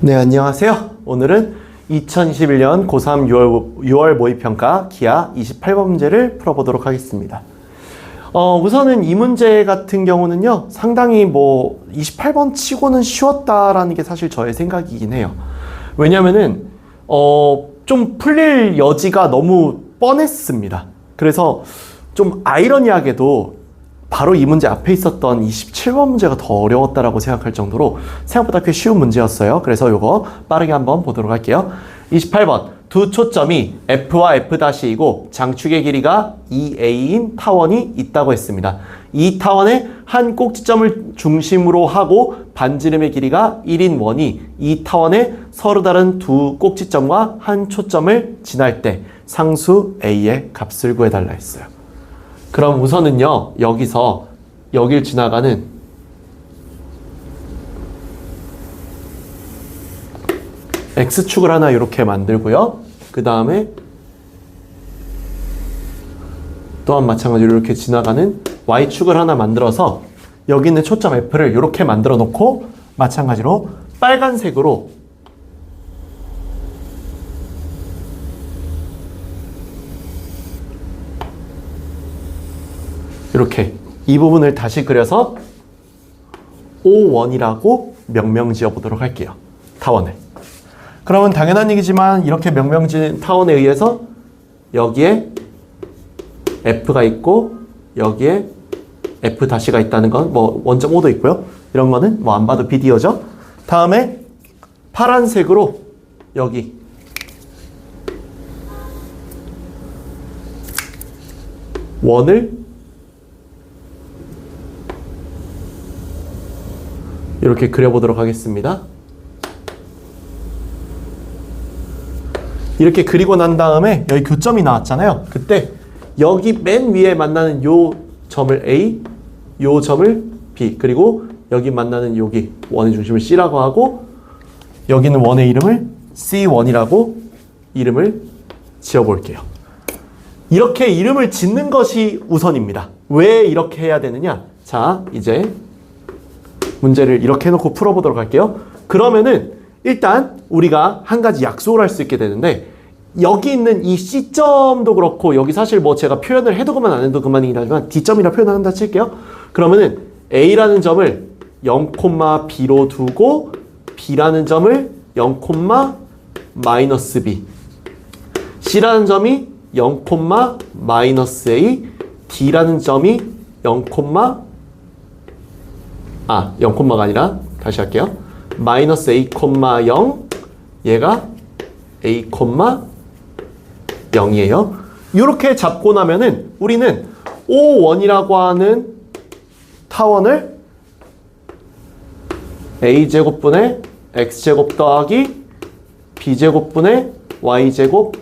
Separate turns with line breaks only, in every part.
네, 안녕하세요. 오늘은 2021년 고3 6월, 6월 모의평가 기하 28번 문제를 풀어보도록 하겠습니다. 어, 우선은 이 문제 같은 경우는요, 상당히 뭐 28번 치고는 쉬웠다라는 게 사실 저의 생각이긴 해요. 왜냐면은, 어, 좀 풀릴 여지가 너무 뻔했습니다. 그래서 좀 아이러니하게도 바로 이 문제 앞에 있었던 27번 문제가 더 어려웠다라고 생각할 정도로 생각보다 꽤 쉬운 문제였어요. 그래서 이거 빠르게 한번 보도록 할게요. 28번 두 초점이 F와 F'이고 장축의 길이가 2A인 타원이 있다고 했습니다. 이 타원의 한 꼭지점을 중심으로 하고 반지름의 길이가 1인 원이 이 타원의 서로 다른 두 꼭지점과 한 초점을 지날 때 상수 A의 값을 구해달라 했어요. 그럼 우선은요, 여기서 여길 지나가는 X축을 하나 이렇게 만들고요. 그 다음에 또한 마찬가지로 이렇게 지나가는 Y축을 하나 만들어서 여기 있는 초점 F를 이렇게 만들어 놓고 마찬가지로 빨간색으로 이렇게 이 부분을 다시 그려서 O1이라고 명명 지어 보도록 할게요. 타원을. 그러면 당연한 얘기지만 이렇게 명명 지은 타원에 의해서 여기에 F가 있고 여기에 F 다시가 있다는 건 뭐 원점 O도 있고요. 이런 거는 뭐 안 봐도 비디오죠. 다음에 파란색으로 여기 원을 이렇게 그려보도록 하겠습니다. 이렇게 그리고 난 다음에 여기 교점이 나왔잖아요. 그때 여기 맨 위에 만나는 요 점을 A, 요 점을 B, 그리고 여기 만나는 여기 원의 중심을 C라고 하고 여기는 원의 이름을 C1이라고 이름을 지어볼게요. 이렇게 이름을 짓는 것이 우선입니다. 왜 이렇게 해야 되느냐? 자, 이제 문제를 이렇게 해놓고 풀어보도록 할게요. 그러면은 일단 우리가 한 가지 약속을 할 수 있게 되는데 여기 있는 이 C점도 그렇고 여기 사실 뭐 제가 표현을 해도 그만 안 해도 그만이긴 하지만 D점이라 표현한다 칠게요. 그러면은 A라는 점을 0,B로 두고 B라는 점을 0, 마이너스 B C라는 점이 0, 마이너스 A D라는 점이 0, 아, 0콤마가 아니라 다시 할게요. 마이너스 a, 0 얘가 a, 0이에요. 이렇게 잡고 나면은 우리는 O1이라고 하는 타원을 a제곱분의 x제곱 더하기 b제곱분의 y제곱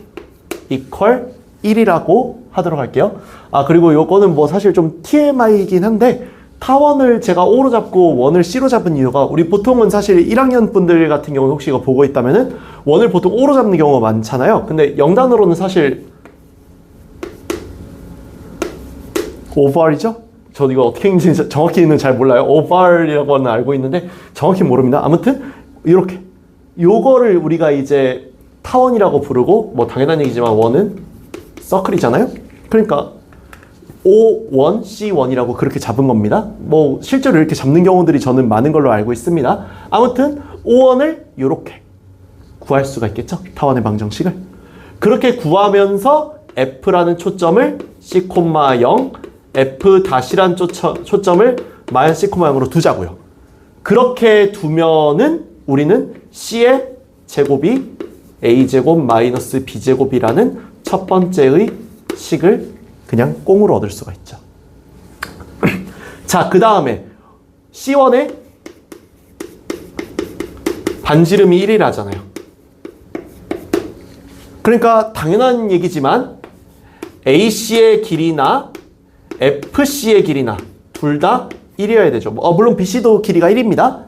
이퀄 1이라고 하도록 할게요. 아, 그리고 요거는 뭐 사실 좀 TMI이긴 한데 타원을 제가 O로 잡고 원을 C로 잡은 이유가 우리 보통은 사실 1학년 분들 같은 경우는 혹시 이거 보고 있다면은 원을 보통 O로 잡는 경우가 많잖아요. 근데 영단으로는 사실 오버알이죠? 저도 이거 어떻게 읽는지 정확히는 잘 몰라요. 오버알이라고는 알고 있는데 정확히 모릅니다. 아무튼 이렇게 요거를 우리가 이제 타원이라고 부르고 뭐 당연한 얘기지만 원은 서클이잖아요. 그러니까 O1, C1이라고 그렇게 잡은 겁니다. 뭐 실제로 이렇게 잡는 경우들이 저는 많은 걸로 알고 있습니다. 아무튼 O1을 이렇게 구할 수가 있겠죠. 타원의 방정식을. 그렇게 구하면서 F라는 초점을 C, 0, F 다시란 초점을 마이너스 C, 0으로 두자고요. 그렇게 두면은 우리는 C의 제곱이 A제곱 마이너스 B제곱이라는 첫 번째의 식을 그냥 꽁으로 얻을 수가 있죠. 자, 그 다음에 C1의 반지름이 1이라잖아요. 그러니까 당연한 얘기지만 AC의 길이나 FC의 길이나 둘 다 1이어야 되죠. 어, 물론 BC도 길이가 1입니다.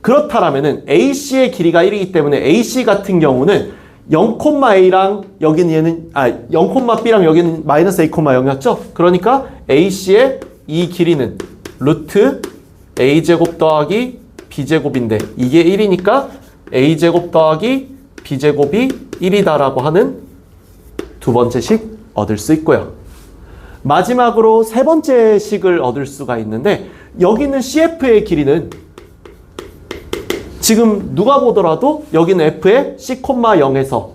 그렇다라면 은 AC의 길이가 1이기 때문에 AC 같은 경우는 0,a랑 여기는 얘는 아 0,b랑 여기는 마이너스 a,0이었죠? 그러니까 AC의 이 길이는 루트 a제곱 더하기 b제곱인데 이게 1이니까 a제곱 더하기 b제곱이 1이다라고 하는 두 번째 식 얻을 수 있고요. 마지막으로 세 번째 식을 얻을 수가 있는데 여기 있는 CF의 길이는 지금 누가 보더라도 여기는 F의 C, 0에서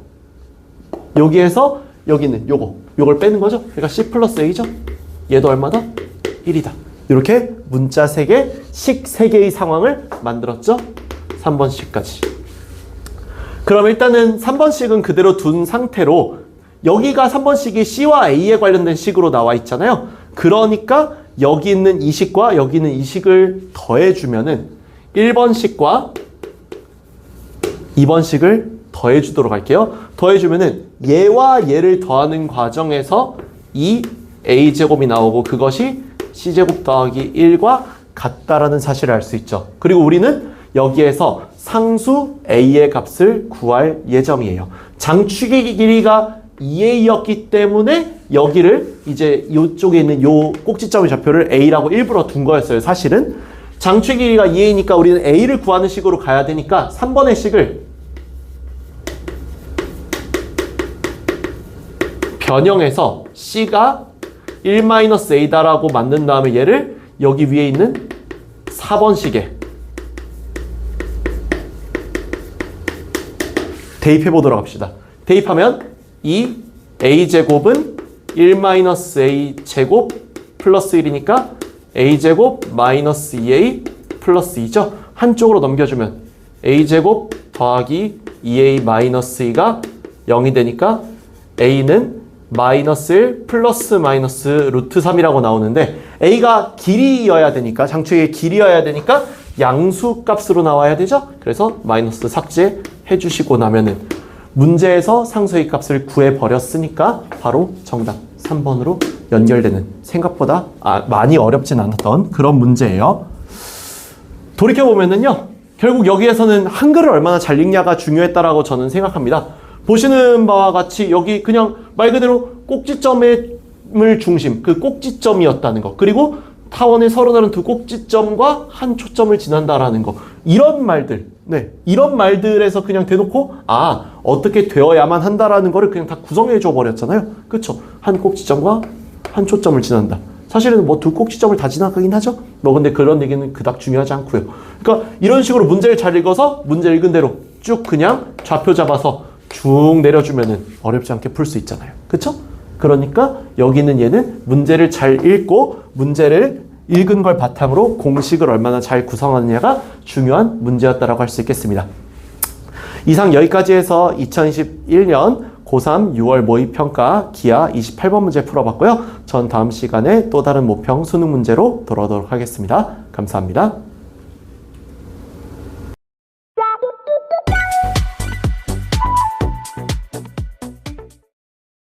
여기에서 여기는 요거 요걸 빼는 거죠. 그러니까 C 플러스 A죠. 얘도 얼마다? 1이다. 이렇게 문자 3개, 식 3개의 상황을 만들었죠. 3번 식까지. 그럼 일단은 3번 식은 그대로 둔 상태로 여기가 3번 식이 C와 A에 관련된 식으로 나와 있잖아요. 그러니까 여기 있는 이 식과 여기 있는 이 식을 더해주면은 1번 식과 2번식을 더해 주도록 할게요. 더해 주면은 얘와 얘를 더하는 과정에서 이 a제곱이 나오고 그것이 c제곱 더하기 1과 같다라는 사실을 알 수 있죠. 그리고 우리는 여기에서 상수 a의 값을 구할 예정이에요. 장축의 길이가 2a였기 때문에 여기를 이제 이쪽에 있는 요 꼭지점의 좌표를 a라고 일부러 둔 거였어요. 사실은 장축 길이가 2a니까 우리는 a를 구하는 식으로 가야 되니까 3번의 식을 변형해서 c가 1-a다라고 만든 다음에 얘를 여기 위에 있는 4번 식에 대입해 보도록 합시다. 대입하면 이 a제곱은 1-a 제곱 플러스 1이니까 a제곱 마이너스 2a 플러스 2죠. 한쪽으로 넘겨주면 a제곱 더하기 2a 마이너스 2가 0이 되니까 a는 마이너스 1 플러스 마이너스 루트 3이라고 나오는데 a가 길이여야 되니까 장축의 길이여야 되니까 양수 값으로 나와야 되죠. 그래서 마이너스 삭제해 주시고 나면은 문제에서 상수의 값을 구해 버렸으니까 바로 정답 3번으로 연결되는 생각보다 아, 많이 어렵진 않았던 그런 문제예요. 돌이켜 보면은요. 결국 여기에서는 한글을 얼마나 잘 읽냐가 중요했다라고 저는 생각합니다. 보시는 바와 같이 여기 그냥 말 그대로 꼭지점의 중심, 그 꼭지점이었다는 거. 그리고 타원의 서로 다른 두 꼭지점과 한 초점을 지난다라는 거. 이런 말들. 네. 이런 말들에서 그냥 대놓고 아, 어떻게 되어야만 한다라는 거를 그냥 다 구성해 줘 버렸잖아요. 그렇죠? 한 꼭지점과 한 초점을 지난다. 사실은 뭐 두 꼭지점을 다 지나가긴 하죠. 뭐 근데 그런 얘기는 그닥 중요하지 않고요. 그러니까 이런 식으로 문제를 잘 읽어서 문제 읽은 대로 쭉 그냥 좌표 잡아서 쭉 내려주면은 어렵지 않게 풀 수 있잖아요. 그쵸? 그러니까 여기 있는 얘는 문제를 잘 읽고 문제를 읽은 걸 바탕으로 공식을 얼마나 잘 구성하느냐가 중요한 문제였다라고 할 수 있겠습니다. 이상 여기까지 해서 2021년 고3 6월 모의평가 기하 28번 문제 풀어봤고요. 전 다음 시간에 또 다른 모평 수능 문제로 돌아오도록 하겠습니다. 감사합니다.